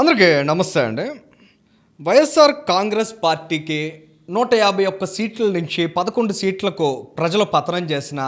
అందరికీ నమస్తే అండి. వైఎస్ఆర్ కాంగ్రెస్ పార్టీకి నూట యాభై ఒక్క సీట్ల నుంచి పదకొండు సీట్లకు ప్రజలు పతనం చేసిన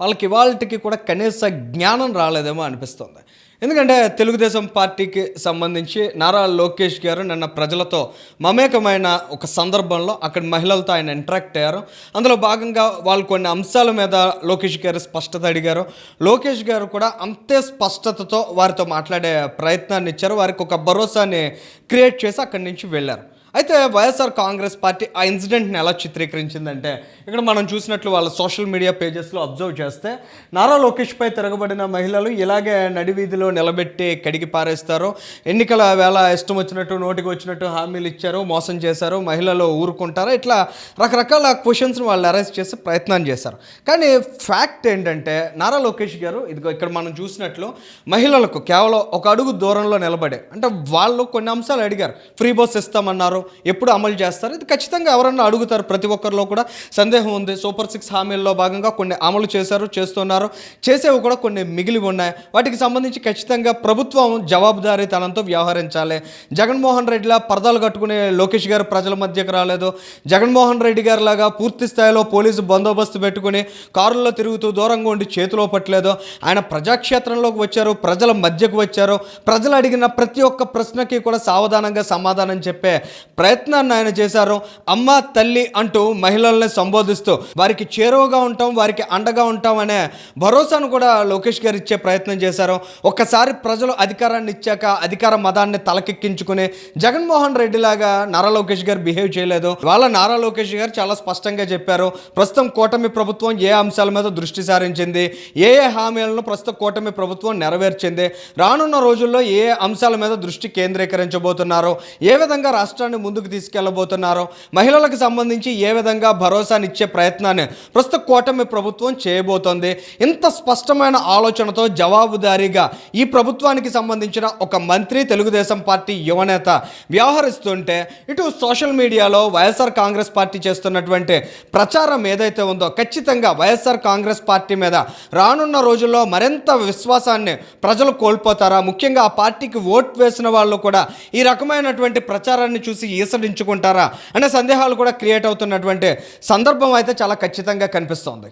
వాళ్ళకి ఇవాళకి కూడా కనీస జ్ఞానం రాలేదేమో అనిపిస్తుంది. ఎందుకంటే తెలుగుదేశం పార్టీకి సంబంధించి నారా లోకేష్ గారు నిన్న ప్రజలతో మమేకమైన ఒక సందర్భంలో అక్కడ మహిళలతో ఆయన ఇంటరాక్ట్ అయ్యారు. అందులో భాగంగా వాళ్ళు కొన్ని అంశాల మీద లోకేష్ గారు స్పష్టత అడిగారు. లోకేష్ గారు కూడా అంతే స్పష్టతతో వారితో మాట్లాడే ప్రయత్నాన్ని ఇచ్చారు. వారికి ఒక భరోసాని క్రియేట్ చేసి అక్కడి నుంచి వెళ్ళారు. అయితే వైఎస్ఆర్ కాంగ్రెస్ పార్టీ ఆ ఇన్సిడెంట్ని ఎలా చిత్రీకరించిందంటే ఇక్కడ మనం చూసినట్లు వాళ్ళ సోషల్ మీడియా పేజెస్లో అబ్జర్వ్ చేస్తే నారా లోకేష్పై తిరగబడిన మహిళలు ఇలాగే నడివీధిలో నిలబెట్టి కడిగి పారేస్తారు. ఎన్నికల వేళ ఇష్టం వచ్చినట్టు నోటికి వచ్చినట్టు హామీలు ఇచ్చారు మోసం చేశారు మహిళలు ఊరుకుంటారు. ఇట్లా రకరకాల క్వశ్చన్స్ని వాళ్ళు అరెస్ట్ చేసి ప్రయత్నం చేశారు. కానీ ఫ్యాక్ట్ ఏంటంటే నారా లోకేష్ గారు ఇదిగో ఇక్కడ మనం చూసినట్లు మహిళలకు కేవలం ఒక అడుగు దూరంలో నిలబడే అంటే వాళ్ళు కొన్ని అంశాలు అడిగారు. ఫ్రీ బస్ ఇస్తామన్నారు ఎప్పుడు అమలు చేస్తారు? ఇది ఖచ్చితంగా ఎవరన్నా అడుగుతారు. ప్రతి ఒక్కరిలో కూడా సందేహం ఉంది. సూపర్ సిక్స్ హామీల్లో భాగంగా కొన్ని అమలు చేశారు చేస్తున్నారు. చేసేవి కూడా కొన్ని మిగిలి ఉన్నాయి. వాటికి సంబంధించి ఖచ్చితంగా ప్రభుత్వం జవాబుదారీతనంతో వ్యవహరించాలి. జగన్మోహన్ రెడ్డిలా పరదాలు కట్టుకునే లోకేష్ గారు ప్రజల మధ్యకు రాలేదు. జగన్మోహన్ రెడ్డి గారి లాగా పూర్తి స్థాయిలో పోలీసు బందోబస్తు పెట్టుకుని కారుల్లో తిరుగుతూ దూరంగా ఉండి చేతిలో పట్టలేదు. ఆయన ప్రజాక్షేత్రంలోకి వచ్చారు ప్రజల మధ్యకు వచ్చారు. ప్రజలు అడిగిన ప్రతి ఒక్క ప్రశ్నకి కూడా సావధానంగా సమాధానం చెప్పే ప్రయత్నాన్ని ఆయన చేశారు. అమ్మ తల్లి అంటూ మహిళల్ని సంబోధిస్తూ వారికి చేరువగా ఉంటాం వారికి అండగా ఉంటాం అనే భరోసాను కూడా లోకేష్ గారు ఇచ్చే ప్రయత్నం చేశారు. ఒక్కసారి ప్రజలు అధికారాన్ని ఇచ్చాక అధికార మదాన్ని తలకెక్కించుకుని జగన్మోహన్ రెడ్డి లాగా నారా లోకేష్ గారు బిహేవ్ చేయలేదు. వాళ్ళ నారా లోకేష్ గారు చాలా స్పష్టంగా చెప్పారు. ప్రస్తుతం కూటమి ప్రభుత్వం ఏ అంశాల మీద దృష్టి సారించింది? ఏ ఏ హామీలను ప్రస్తుత కూటమి ప్రభుత్వం నెరవేర్చింది? రానున్న రోజుల్లో ఏ ఏ అంశాల మీద దృష్టి కేంద్రీకరించబోతున్నారు? ఏ విధంగా రాష్ట్రాన్ని ముందుకు తీసుకెళ్ళబోతున్నారు మహిళలకు సంబంధించి ఏ విధంగా భరోసానిచ్చే ప్రయత్నాన్ని ప్రస్తుత కూటమి ప్రభుత్వం చేయబోతోంది ఇంత స్పష్టమైన ఆలోచనతో జవాబుదారీగా ఈ ప్రభుత్వానికి సంబంధించిన ఒక మంత్రి తెలుగుదేశం పార్టీ యువనేత వ్యవహరిస్తుంటే ఇటు సోషల్ మీడియాలో వైఎస్ఆర్ కాంగ్రెస్ పార్టీ చేస్తున్నటువంటి ప్రచారం ఏదైతే ఉందో ఖచ్చితంగా వైఎస్ఆర్ కాంగ్రెస్ పార్టీ మీద రానున్న రోజుల్లో మరింత విశ్వాసాన్ని ప్రజలు కోల్పోతారా? ముఖ్యంగా ఆ పార్టీకి ఓట్ వేసిన వాళ్ళు కూడా ఈ రకమైనటువంటి ప్రచారాన్ని చూసి ఈసడించుకుంటారా అనే సందేహాలు కూడా క్రియేట్ అవుతున్నటువంటి సందర్భం అయితే చాలా ఖచ్చితంగా కనిపిస్తోంది.